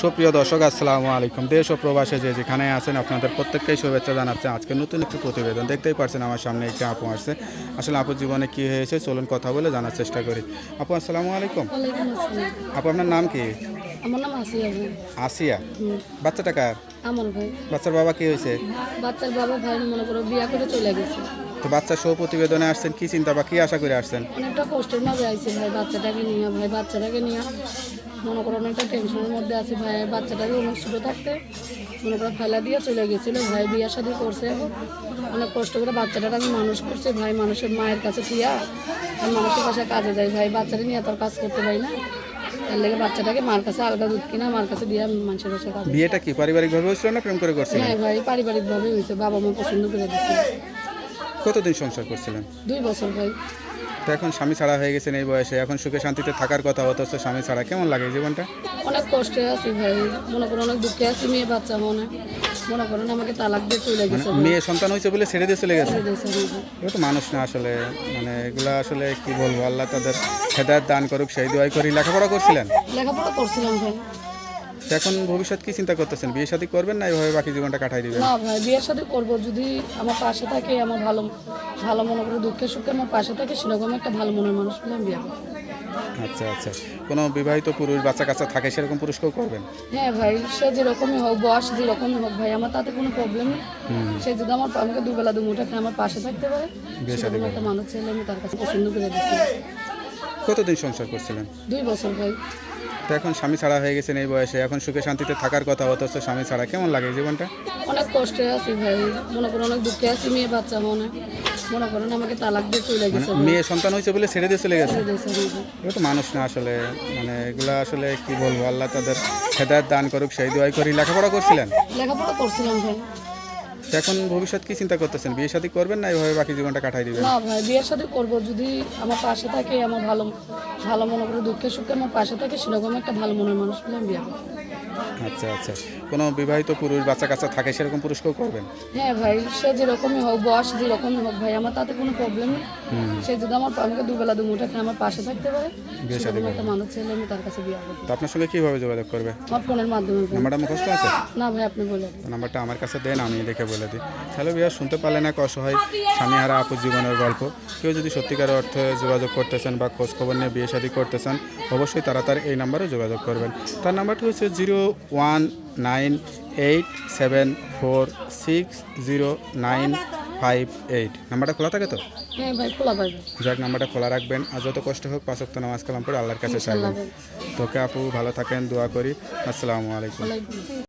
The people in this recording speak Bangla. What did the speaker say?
সুপ্রিয় দর্শক আসসালামু আলাইকুম। দেশ ও প্রবাসে যে যেখানে আছেন আপনাদের প্রত্যেককেই শুভেচ্ছা জানাচ্ছে। আজকে নতুন একটি প্রতিবেদন। দেখতেই পারছেন আমার সামনে একটি আপু আসছে। আসলে আপুর জীবনে কি হয়েছে চলুন কথা বলে জানার চেষ্টা করি। আপু আসসালামু আলাইকুম। আপু আপনার নাম কি? আমার নাম আসিয়া আসিয়া। বাচ্চাটা কার? আমার ভাই। বাচ্চার বাবা কি হয়েছে? বাচ্চার বাবা ভাই মনে করো বিয়া করে চলে গেছে। তো বাচ্চা শো প্রতিবেদনে আসছেন কি চিন্তা বা কি আশা করে আসছেন? অনেকটা কষ্টের মাঝে আইছে ভাই বাচ্চাটাকে নিয়ে ভাই বাচ্চাটাকে নিয়ে। মনে করো অনেকটা টেনশনের মধ্যে আছে ভাই বাচ্চাটাকে অনেক ছোটো থাকতে। মনে করো ফেলা দিয়ে চলে গেছিল ভাই বিয়ার সাথে করছে। অনেক কষ্ট করে বাচ্চাটাকে আমি মানুষ করছি ভাই মানুষের মায়ের কাছে থিয়া আমি মানুষের কাছে কাজে যাই। ভাই বাচ্চাটা নিয়ে তোর কাজ করতে পারি না। তার লেগে বাচ্চাটাকে মার কাছে আলগা দুধ কিনা মার কাছে দিয়ে আমি মানুষের কাছে কাজ বিয়েটা কি পারিবারিকভাবে হয়েছিল না প্রেম করে করছিলেন? হ্যাঁ ভাই পারিবারিকভাবে হয়েছে বাবা মা পছন্দ করে দিচ্ছে কতদিন সংসার করছিলেন? দুই বছর ভাই। তো এখন স্বামী ছাড়া হয়ে গেছেন এই বয়সে এখন সুখে শান্তিতে থাকার কথা অথচ স্বামী ছাড়া কেমন লাগে জীবনটা? অনেক কষ্টে আছি ভাই মনে করো অনেক দুঃখে আছি মেয়ে বাচ্চা মনে। মনে করেন আমাকে তালাক দিয়ে চলে গেছে। মেয়ে সন্তান হয়েছে বলে ছেড়ে দিয়ে চলে গেছে? এগুলো তো মানুষ না আসলে মানে এগুলো আসলে কি বলব আল্লাহ তাদের হেদায়ত দান করুক সেই দোয়াই করি। লেখাপড়া করছিলেন? লেখাপড়া করছিলাম ভাই। এখন ভবিষ্যৎ কি চিন্তা করতেছেন? বিয়ে শাদী করবেন না এইভাবে বাকি জীবনটা কাটাই দিবেন? না ভাই বিয়ের সাথে করব যদি আমার পাশে থাকে আমার ভালো ভালো মনে করে দুঃখে সুখে আমার পাশে থাকে সেরকম একটা ভালো মনের মানুষ পেলে আমি বিয়ে করব। আচ্ছা আচ্ছা। কোনো বিবাহিত পুরুষ বাচ্চা কাচ্চা থাকে সেরকম পুরুষকেও করবেন? হ্যাঁ ভাই সে যেরকমই হোক বয়স যেরকমই হোক ভাই আমার তাতে কোনো প্রবলেম নেই। সে যদি আমার আমাকে দুবেলা দুমুঠা খেয়ে আমার পাশে থাকতে পারে বিয়ে সেরকম একটা মানুষ ছেলে আমি তার কাছে পছন্দ করে দিচ্ছি কতদিন সংসার করছিলেন? দুই বছর ভাই। তো এখন স্বামী ছাড়া হয়ে গেছেন এই বয়সে এখন সুখে শান্তিতে থাকার কথা অথচ স্বামী ছাড়া কেমন লাগে জীবনটা? অনেক কষ্টে আছি ভাই মনে করো অনেক দুঃখে আছি মেয়ে বাচ্চা মনে। মনে করেন আমাকে তালাক দিয়ে চলে গেছে। মেয়ে সন্তান হয়েছে বলে ছেড়ে দিয়ে চলে গেছে? এগুলো তো মানুষ না আসলে মানে এগুলো আসলে কি বলব আল্লাহ তাদের হেদায়ত দান করুক সেই দোয়াই করি লেখাপড়া করছিলেন? লেখাপড়া করছিলাম ভাই। এখন ভবিষ্যৎ কি চিন্তা করতেছেন? বিয়ে শাদী করবেন না এইভাবে বাকি জীবনটা কাটাই দিবেন? না ভাই বিয়ের সাথে করব যদি আমার পাশে থাকে, আমার ভালো ভালো মনে করে দুঃখে সুখে আমার পাশে থাকে, সেরকম একটা ভালো মনের মানুষ পেলে আমি বিয়ে আচ্ছা আচ্ছা। কোনো বিবাহিত পুরুষ বাচ্চা কাচ্চা থাকে সেরকম পুরুষকেও করবেন? হ্যাঁ ভাই সে যেরকমই হোক বয়স যেরকমই হোক ভাই আমার তাতে কোনো প্রবলেম নেই। সে যদি আমার আমাকে দুবেলা দুমুঠা খেয়ে আমার পাশে থাকতে পারে। সেরকম একটা মানুষ ছেলে আমি তার কাছে বিয়ে করব। তো আপনার সঙ্গে কীভাবে যোগাযোগ করবে? আমার ফোনের মাধ্যমে। নাম্বারটা মুখস্থ আছে? না ভাই আপনি বলে দিন। নাম্বারটা আমার কাছে দেন আমি দেখে বলে দিই। হ্যালো বিয়া শুনতে পারলেন এক অসহায় স্বামীহারা আপুর জীবনের গল্প। কেউ যদি সত্যিকার অর্থে যোগাযোগ করতেছেন বা খোঁজ খবর নিয়ে বিয়ে শাদী করতেছেন অবশ্যই তারা তার এই নাম্বারে যোগাযোগ করবেন। তার নাম্বারটি হচ্ছে zero one nine eight seven four six zero nine five eight নাম্বারটা খোলা থাকে তো? হ্যাঁ ভাই খোলা পাইবে যাক নাম্বারটা খোলা রাখবেন। আর যত কষ্ট হোক পাঁচ সপ্তাহ নামাজ কালাম পরে আল্লাহর কাছে চাইবেন তোকে আপু ভালো থাকেন দোয়া করি। আসসালামু আলাইকুম। ওয়ালাইকুম